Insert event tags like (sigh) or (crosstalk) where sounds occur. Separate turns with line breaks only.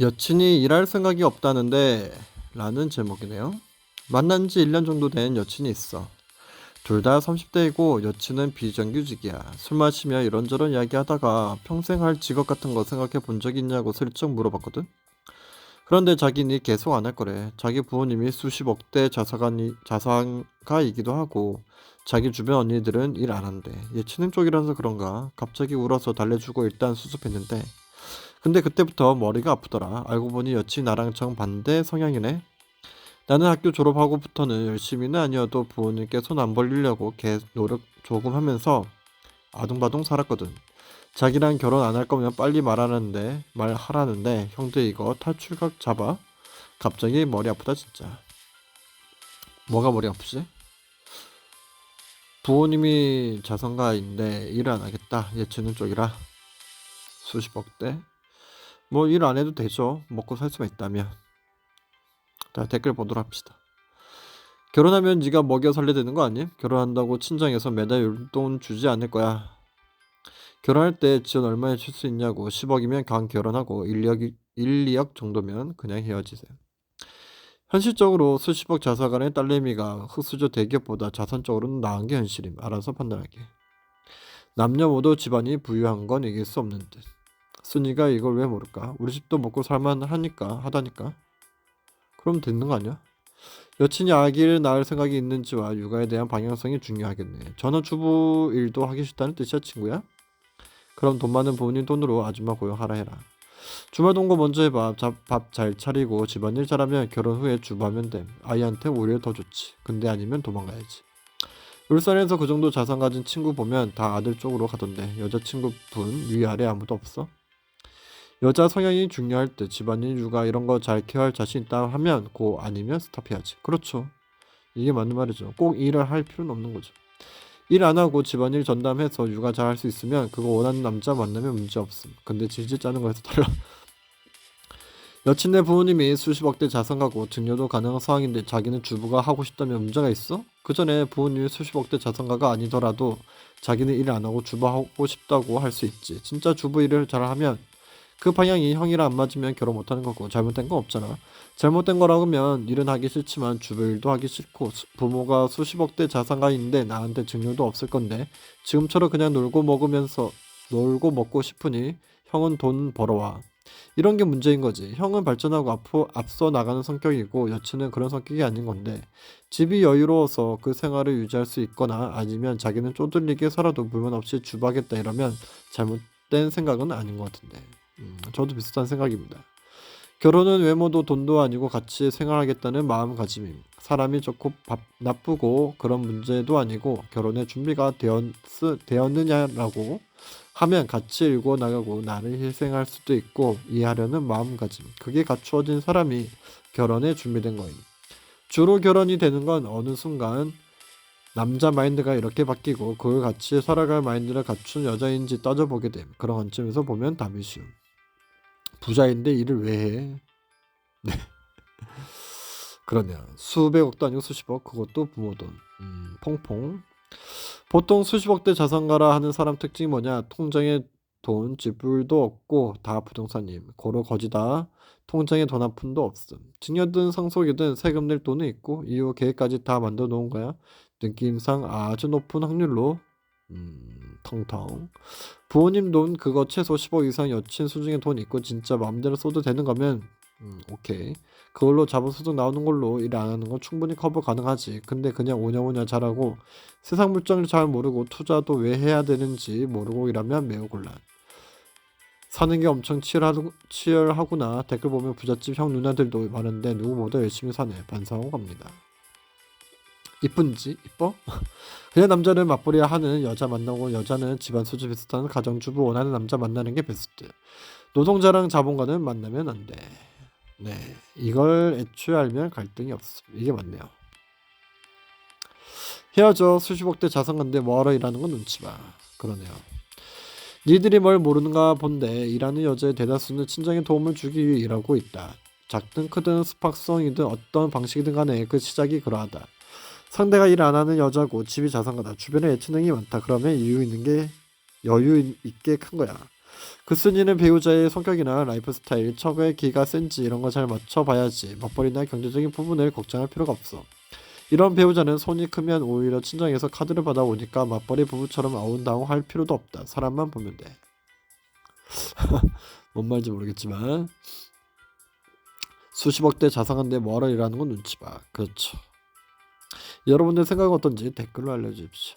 여친이 일할 생각이 없다는데 라는 제목이네요. 만난 지 1년 정도 된 여친이 있어. 둘 다 30대이고 여친은 비정규직이야. 술 마시며 이런저런 이야기 하다가 평생 할 직업 같은 거 생각해 본 적 있냐고 슬쩍 물어봤거든. 그런데 자기는 계속 안 할 거래. 자기 부모님이 수십억 대 자사가니, 자산가이기도 하고 자기 주변 언니들은 일 안 한대. 예체능 쪽이라서 그런가 갑자기 울어서 달래주고 일단 수습했는데 근데 그때부터 머리가 아프더라. 알고 보니 여친 나랑 정반대 성향이네. 나는 학교 졸업하고부터는 열심히는 아니어도 부모님께 손 안 벌리려고 개 노력 조금 하면서 아둥바둥 살았거든. 자기랑 결혼 안 할 거면 빨리 말하는데 말하라는데 형들 이거 탈출각 잡아? 갑자기 머리 아프다 진짜. 뭐가 머리 아프지? 부모님이 자선가인데 일안 하겠다. 예체능 쪽이라 수십억 대. 뭐 일 안 해도 되죠. 먹고 살 수만 있다면. 자, 댓글 보도록 합시다. 결혼하면 네가 먹여 살려야 되는 거 아님? 결혼한다고 친정에서 매달 용돈 주지 않을 거야. 결혼할 때 지원 얼마에 줄 수 있냐고 10억이면 강 결혼하고 1, 2억, 1, 2억 정도면 그냥 헤어지세요. 현실적으로 수십억 자사간의 딸내미가 흑수저 대기업보다 자산적으로는 나은 게 현실임. 알아서 판단하게. 남녀 모두 집안이 부유한 건 이길 수 없는 듯. 순이가 이걸 왜 모를까? 우리 집도 먹고 살만 하니까 하다니까. 그럼 되는 거 아니야? 여친이 아기를 낳을 생각이 있는지와 육아에 대한 방향성이 중요하겠네. 전업주부 일도 하기 싫다는 뜻이야, 친구야? 그럼 돈 많은 부모님 돈으로 아줌마 고용하라 해라. 주말 동거 먼저 해봐. 밥 잘 차리고 집안일 잘하면 결혼 후에 주부하면 됨. 아이한테 오히려 더 좋지. 근데 아니면 도망가야지. 울산에서 그 정도 자산 가진 친구 보면 다 아들 쪽으로 가던데 여자친구분 위아래 아무도 없어? 여자 성향이 중요할 때 집안일 육아 이런 거 잘 케어할 자신 있다 하면 고 아니면 스탑해야지. 그렇죠. 이게 맞는 말이죠. 꼭 일을 할 필요는 없는 거죠. 일 안 하고 집안일 전담해서 육아 잘 할 수 있으면 그거 원하는 남자 만나면 문제 없음. 근데 질질 짜는 거에서 달라. (laughs) 여친네 부모님이 수십억대 자산가고 증여도 가능한 상황인데 자기는 주부가 하고 싶다면 문제가 있어? 그 전에 부모님이 수십억대 자산가가 아니더라도 자기는 일 안 하고 주부하고 싶다고 할 수 있지. 진짜 주부 일을 잘하면 그 방향이 형이랑 안 맞으면 결혼 못하는 거고 잘못된 건 없잖아. 잘못된 거라면 일은 하기 싫지만 주부 일도 하기 싫고 수- 부모가 수십억대 자산가인데 나한테 증여도 없을 건데 지금처럼 그냥 놀고 먹으면서 놀고 먹고 싶으니 형은 돈 벌어와. 이런 게 문제인 거지. 형은 발전하고 앞으로 앞서 나가는 성격이고 여친은 그런 성격이 아닌 건데 집이 여유로워서 그 생활을 유지할 수 있거나 아니면 자기는 쪼들리게 살아도 불만 없이 주부하겠다 이러면 잘못된 생각은 아닌 것 같은데. 음, 저도 비슷한 생각입니다. 결혼은 외모도 돈도 아니고 같이 생활하겠다는 마음가짐임. 사람이 좋고 밥, 나쁘고 그런 문제도 아니고 결혼의 준비가 되었, 되었느냐라고 하면 같이 일고 나가고 나를 희생할 수도 있고 이해하려는 마음가짐. 그게 갖추어진 사람이 결혼에 준비된 거임. 주로 결혼이 되는 건 어느 순간 남자 마인드가 이렇게 바뀌고 그걸 같이 살아갈 마인드를 갖춘 여자인지 따져보게 됨. 그런 관점에서 보면 답이 쉬움. 부자인데 일을 왜 해? 네. 그러네요. 수백억도 아니고 수십억. 그것도 부모 돈. 음, 퐁퐁. 보통 수십억대 자산가라 하는 사람 특징이 뭐냐? 통장에 돈, 지불도 없고 다 부동산임. 고로 거지다. 통장에 돈 한 푼도 없음. 증여든 상속이든 세금 낼 돈은 있고 이후 계획까지 다 만들어 놓은 거야. 느낌상 아주 높은 확률로 음, 텅텅. 부모님 돈 그거 최소 10억 이상 여친 수중에 돈 있고 진짜 마음대로 써도 되는 거면 음, 오케이. 그걸로 자본소득 나오는 걸로 일 안 하는 건 충분히 커버 가능하지. 근데 그냥 오냐오냐 잘하고 세상 물정을 잘 모르고 투자도 왜 해야 되는지 모르고 일하면 매우 곤란. 사는 게 엄청 치열하구, 치열하구나. 댓글 보면 부잣집 형 누나들도 많은데 누구 보다 열심히 사네. 반성하고 갑니다. 이쁜지 이뻐? (laughs) 그냥 남자를 맞벌이야 하는 여자 만나고 여자는 집안 수준 비슷한 가정주부 원하는 남자 만나는 게 베스트. 노동자랑 자본가는 만나면 안 돼. 네, 이걸 애초에 알면 갈등이 없음. 이게 맞네요. 헤어져 수십억 대 자산가인데 뭐하러 일하는 건 눈치 봐. 그러네요. 니들이 뭘 모르는가 본데 일하는 여자의 대다수는 친정에 도움을 주기 위해 일하고 있다. 작든 크든 스팍성이든 어떤 방식이든 간에 그 시작이 그러하다. 상대가 일 안 하는 여자고 집이 자산가다. 주변에 예체능이 많다. 그러면 이유 있는 게 여유 있게 큰 거야. 그 순위는 배우자의 성격이나 라이프 스타일, 처가의 기가 센지 이런 거 잘 맞춰봐야지 맞벌이나 경제적인 부분을 걱정할 필요가 없어. 이런 배우자는 손이 크면 오히려 친정에서 카드를 받아오니까 맞벌이 부부처럼 아웅다웅 할 필요도 없다. 사람만 보면 돼. (laughs) 뭔 말인지 모르겠지만 수십억대 자상한데 뭐하러 일하는 건 눈치 봐. 그렇죠. 여러분들 생각은 어떤지 댓글로 알려주십시오.